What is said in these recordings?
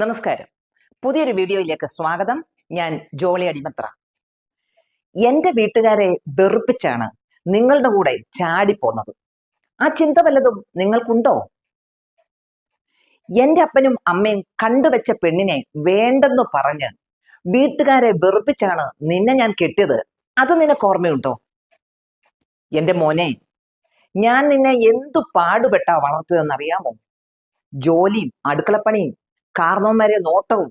നമസ്കാരം. പുതിയൊരു വീഡിയോയിലേക്ക് സ്വാഗതം. ഞാൻ ജോളി അടിമത്ര. എന്റെ വീട്ടുകാരെ വെറുപ്പിച്ചാണ് നിങ്ങളുടെ കൂടെ ചാടിപ്പോന്നത്. ആ ചിന്ത വല്ലതും നിങ്ങൾക്കുണ്ടോ? എന്റെ അപ്പനും അമ്മയും കണ്ടുവച്ച പെണ്ണിനെ വേണ്ടെന്ന് പറഞ്ഞ് വീട്ടുകാരെ വെറുപ്പിച്ചാണ് നിന്നെ ഞാൻ കെട്ടിയത്. അത് നിനക്ക് ഓർമ്മയുണ്ടോ? എന്റെ മോനെ ഞാൻ നിന്നെ എന്തു പാടുപെട്ടാ വളർത്തിയതെന്നറിയാമോ? ജോലിയും അടുക്കളപ്പണിയും കാർന്നോന്മാരെ നോട്ടവും.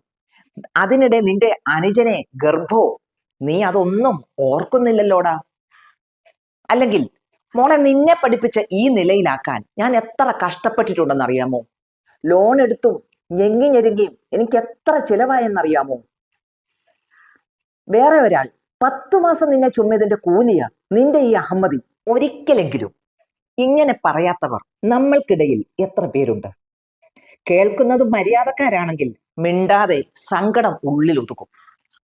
അതിനിടെ നിന്റെ അനുജനെ ഗർഭവും നീ അതൊന്നും ഓർക്കുന്നില്ലല്ലോടാ. അല്ലെങ്കിൽ മോളെ നിന്നെ പഠിപ്പിച്ച ഈ നിലയിലാക്കാൻ ഞാൻ എത്ര കഷ്ടപ്പെട്ടിട്ടുണ്ടെന്ന് അറിയാമോ ലോൺ എടുത്തും ഞെങ്ങി ഞെരുങ്ങിയും എനിക്ക് എത്ര ചിലവായെന്നറിയാമോ? വേറെ ഒരാൾ പത്തു മാസം നിന്നെ ചുമ്മിയതിന്റെ കൂലിയ നിന്റെ ഈ അഹമ്മതി. ഒരിക്കലെങ്കിലും ഇങ്ങനെ പറയാത്തവർ നമ്മൾക്കിടയിൽ എത്ര പേരുണ്ട്? കേൾക്കുന്നത് മര്യാദക്കാരാണെങ്കിൽ മിണ്ടാതെ സങ്കടം ഉള്ളിൽ ഒതുക്കും.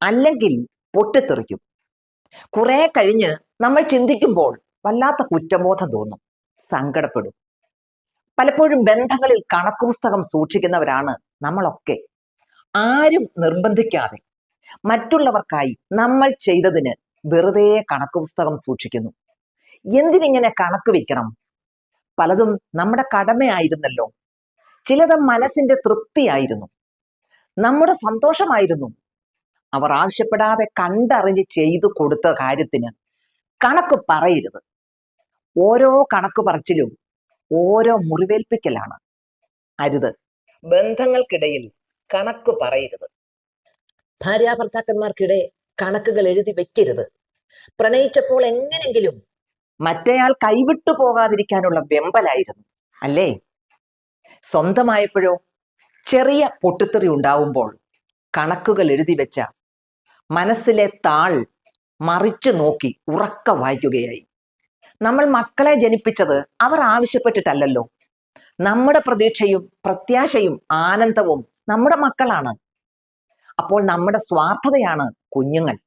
അല്ലെങ്കിൽ പൊട്ടിത്തെറിക്കും. കുറെ കഴിഞ്ഞ് നമ്മൾ ചിന്തിക്കുമ്പോൾ വല്ലാത്ത കുറ്റബോധം തോന്നും. സങ്കടപ്പെടും. പലപ്പോഴും ബന്ധങ്ങളിൽ കണക്കുപുസ്തകം സൂക്ഷിക്കുന്നവരാണ് നമ്മളൊക്കെ. ആരും നിർബന്ധിക്കാതെ മറ്റുള്ളവർക്കായി നമ്മൾ ചെയ്തതിന് വെറുതെ കണക്ക് പുസ്തകം സൂക്ഷിക്കുന്നു. എന്തിനിങ്ങനെ കണക്ക് വെക്കണം? പലതും നമ്മുടെ കടമയായിരുന്നല്ലോ. ചിലത് മനസ്സിന്റെ തൃപ്തിയായിരുന്നു. നമ്മുടെ സന്തോഷമായിരുന്നു. അവർ ആവശ്യപ്പെടാതെ കണ്ടറിഞ്ഞ് ചെയ്തു കൊടുത്ത കാര്യത്തിന് കണക്ക് പറയരുത്. ഓരോ കണക്ക് പറച്ചിലും ഓരോ മുറിവേൽപ്പിക്കലാണ്. അരുത്. ബന്ധങ്ങൾക്കിടയിൽ കണക്ക് പറയരുത്. ഭാര്യാഭർത്താക്കന്മാർക്കിടെ കണക്കുകൾ എഴുതി വെക്കരുത്. പ്രണയിച്ചപ്പോൾ എങ്ങനെങ്കിലും മറ്റേയാൾ കൈവിട്ടു പോകാതിരിക്കാനുള്ള വെമ്പലായിരുന്നു. അല്ലേ? സ്വന്തമായപ്പോഴോ? ചെറിയ പൊട്ടിത്തെറി ഉണ്ടാവുമ്പോൾ കണക്കുകൾ എഴുതി വെച്ച മനസ്സിലെ താൾ മറിച്ചു നോക്കി ഉറക്ക വായിക്കുകയായി. നമ്മൾ മക്കളെ ജനിപ്പിച്ചത് അവർ ആവശ്യപ്പെട്ടിട്ടല്ലല്ലോ. നമ്മുടെ പ്രതീക്ഷയും പ്രത്യാശയും ആനന്ദവും നമ്മുടെ മക്കളാണ്. അപ്പോൾ നമ്മുടെ സ്വാർത്ഥതയാണ് കുഞ്ഞുങ്ങൾ.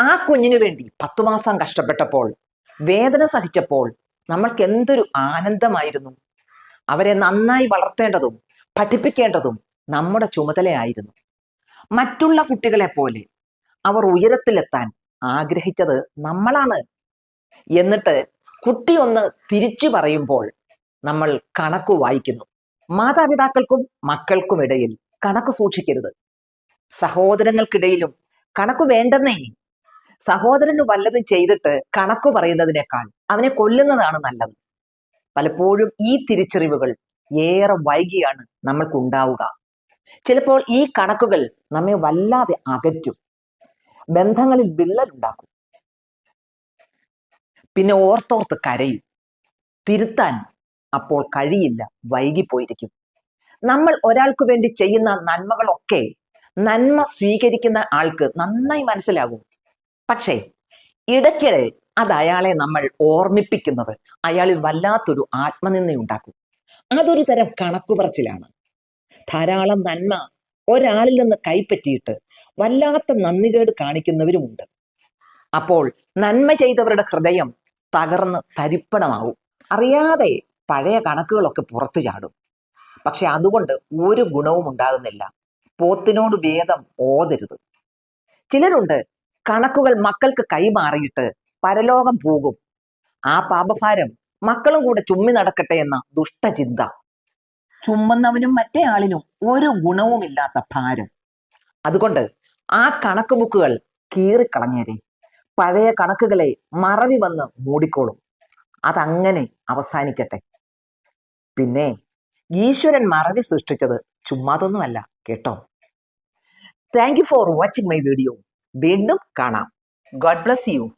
ആ കുഞ്ഞിനു വേണ്ടി പത്തു മാസം കഷ്ടപ്പെട്ടപ്പോൾ വേദന സഹിച്ചപ്പോൾ നമ്മൾക്ക് എന്തൊരു ആനന്ദമായിരുന്നു. അവരെ നന്നായി വളർത്തേണ്ടതും പഠിപ്പിക്കേണ്ടതും നമ്മുടെ ചുമതലയായിരുന്നു മറ്റുള്ള കുട്ടികളെ പോലെ അവർ ഉയരത്തിലെത്താൻ ആഗ്രഹിച്ചത് നമ്മളാണ്. എന്നിട്ട് കുട്ടി ഒന്ന് തിരിച്ചു പറയുമ്പോൾ നമ്മൾ കണക്ക് വായിക്കുന്നു. മാതാപിതാക്കൾക്കും മക്കൾക്കും ഇടയിൽ കണക്ക് സൂക്ഷിക്കരുത്. സഹോദരങ്ങൾക്കിടയിലും കണക്ക് വേണ്ടെന്നേ. സഹോദരന് വല്ലതും ചെയ്തിട്ട് കണക്ക് പറയുന്നതിനേക്കാൾ അവനെ കൊല്ലുന്നതാണ് നല്ലത്. പലപ്പോഴും ഈ തിരിച്ചറിവുകൾ ഏറെ വൈകിയാണ് നമ്മൾക്കുണ്ടാവുക. ചിലപ്പോൾ ഈ കണക്കുകൾ നമ്മെ വല്ലാതെ അകറ്റും. ബന്ധങ്ങളിൽ വിള്ളലുണ്ടാക്കും പിന്നെ ഓർത്തോർത്ത് കരയും. തിരുത്താൻ അപ്പോൾ കഴിയില്ല വൈകിപ്പോയിരിക്കും. നമ്മൾ ഒരാൾക്ക് വേണ്ടി ചെയ്യുന്ന നന്മകളൊക്കെ നന്മ സ്വീകരിക്കുന്ന ആൾക്ക് നന്നായി മനസ്സിലാകും. പക്ഷേ ഇടയ്ക്കിടെ അത് അയാളെ നമ്മൾ ഓർമ്മിപ്പിക്കുന്നത്. അയാളിൽ വല്ലാത്തൊരു ആത്മനിന്ദയുണ്ടാക്കും. അതൊരു തരം കണക്കുപറച്ചിലാണ്. ധാരാളം നന്മ ഒരാളിൽ നിന്ന് കൈപ്പറ്റിയിട്ട് വല്ലാത്ത നന്ദികേട് കാണിക്കുന്നവരുമുണ്ട്. അപ്പോൾ നന്മ ചെയ്തവരുടെ ഹൃദയം തകർന്ന് തരിപ്പണമാവും. അറിയാതെ പഴയ കണക്കുകളൊക്കെ പുറത്തു ചാടും. പക്ഷെ അതുകൊണ്ട് ഒരു ഗുണവും ഉണ്ടാകുന്നില്ല. പോത്തിനോട് വേദം ഓതരുത്. ചിലരുണ്ട് കണക്കുകൾ മക്കൾക്ക് കൈമാറിയിട്ട് പരലോകം പോകും. ആ പാപഭാരം മക്കളും കൂടെ ചുമ്മി നടക്കട്ടെ എന്ന ദുഷ്ടചിന്ത. ചുമ്മുന്നവനും മറ്റേ ആളിനും ഒരു ഗുണവുമില്ലാത്ത ഭാരം. അതുകൊണ്ട് ആ കണക്ക് ബുക്കുകൾ കീറിക്കളഞ്ഞേരെ. പഴയ കണക്കുകളെ മറവി വന്ന് മൂടിക്കോളും. അതങ്ങനെ അവസാനിക്കട്ടെ. പിന്നെ ഈശ്വരൻ മറവി സൃഷ്ടിച്ചത് ചുമ്മാതൊന്നുമല്ല കേട്ടോ? Thank you for watching my video വീണ്ടും കാണാം. God bless you